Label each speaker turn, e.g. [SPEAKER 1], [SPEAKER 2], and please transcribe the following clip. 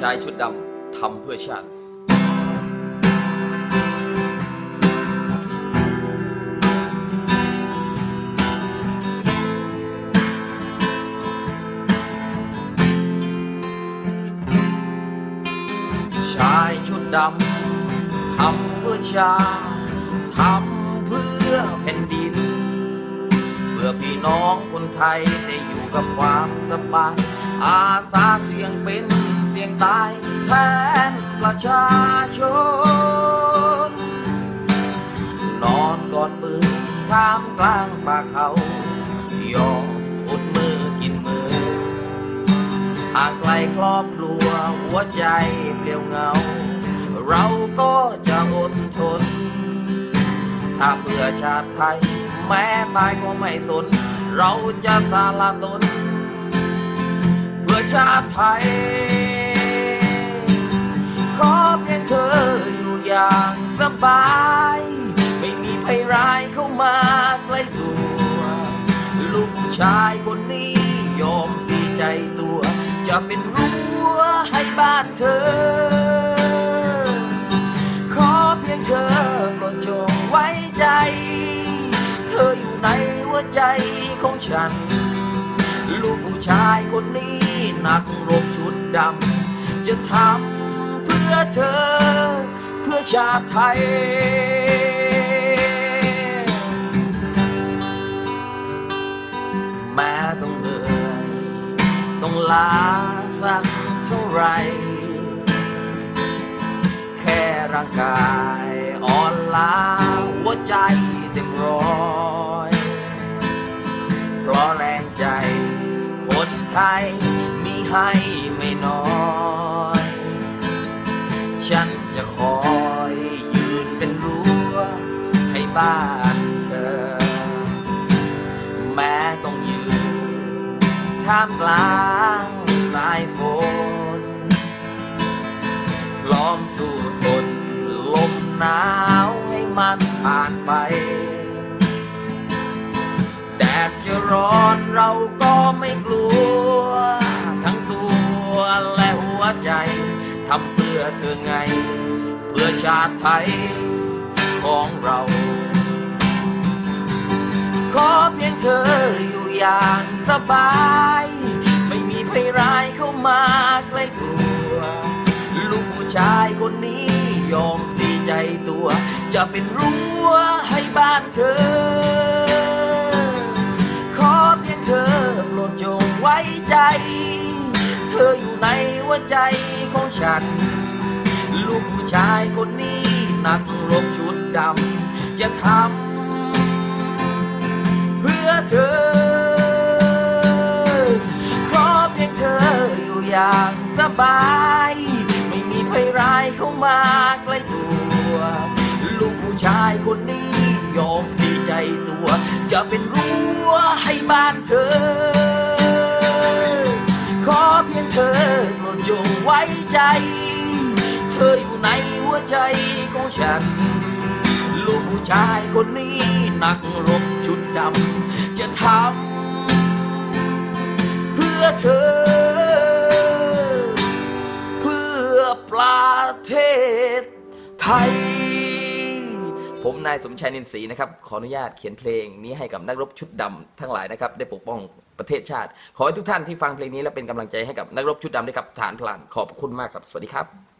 [SPEAKER 1] ชายชุดดำทำเพื่อชาติชายชุดดำทำเพื่อชาติทำเพื่อแผ่นดิน เพื่อพี่น้องคนไทยได้อยู่กับความสบาย อาสาเสียงเป็น สียงตายแทนประชาชน นอนกอดปืนท่ามกลางป่าเขา ยอมอดมือกินมือห่างไกลครอบครัวหัวใจเปลี่ยวเหงา เราก็จะอดทน ถ้าเพื่อชาติไทย แม้ตายก็ไม่สน เราจะสาละตน เพื่อชาติไทย บาย ไม่มีภัยร้ายเข้ามาใกล้ตัว ลูกผู้ชายคนนี้ยอมดีใจตัว จะเป็นรั้วให้บ้านเธอ ขอเพียงเธอโปรดจงไว้ใจ เธออยู่ในหัวใจของฉัน ลูกผู้ชายคนนี้นักรบชุดดำจะทำเพื่อเธอ ชาติไทย แม้ต้องเหนื่อยต้องลาสักเท่าไร แค่ร่างกายอ่อนล้าหัวใจเต็มร้อย เพราะแรงใจคนไทยมีให้ไม่น้อย ฉันจะคอ เป็นรั้วให้บ้านเธอ แม้ต้องยืนท่ามกลางสายฝนพร้อมสู้ทนลมหนาวให้มันผ่านไป แดดจะร้อนเราก็ไม่กลัว ทั้งตัวและหัวใจทำเพื่อเธอไง พื่อชาติไทยของเรา ขอเพียงเธออยู่อย่างสบาย ไม่มีภัยร้ายเข้ามาใกล้ตัวลูกผู้ชายคนนี้ยอมพลีใจตัว จะเป็นรั้วให้บ้านเธอ ขอเพียงเธอโปรดจงไว้ใจ เธออยู่ในหัวใจของฉันายคนนี้นักรบชุดดำจะทำเพื่อเธอ ขอเพียงเธออยู่อย่างสบาย ไม่มีภัยร้ายเข้ามาใกล้ตัว ลูกผู้ชายคนนี้ยอมพีใจตัว จะเป็นรั้วให้บ้านเธอ ขอเพียงเธอโปรดจงไว้ใจ เธออยู่ในหัวใจของฉัน ลูกผู้ชายคนนี้นักรบชุดดำจะทำเพื่อเธอ เพื่อประเทศไทย ผมนายสมชายนินศรีนะครับ ขออนุญาตเขียนเพลงนี้ให้กับนักรบชุดดำทั้งหลายนะครับ ได้ปกป้องประเทศชาติ ขอให้ทุกท่านที่ฟังเพลงนี้และเป็นกำลังใจให้กับนักรบชุดดำด้วยครับฐานพลานขอบคุณมากครับ สวัสดีครับ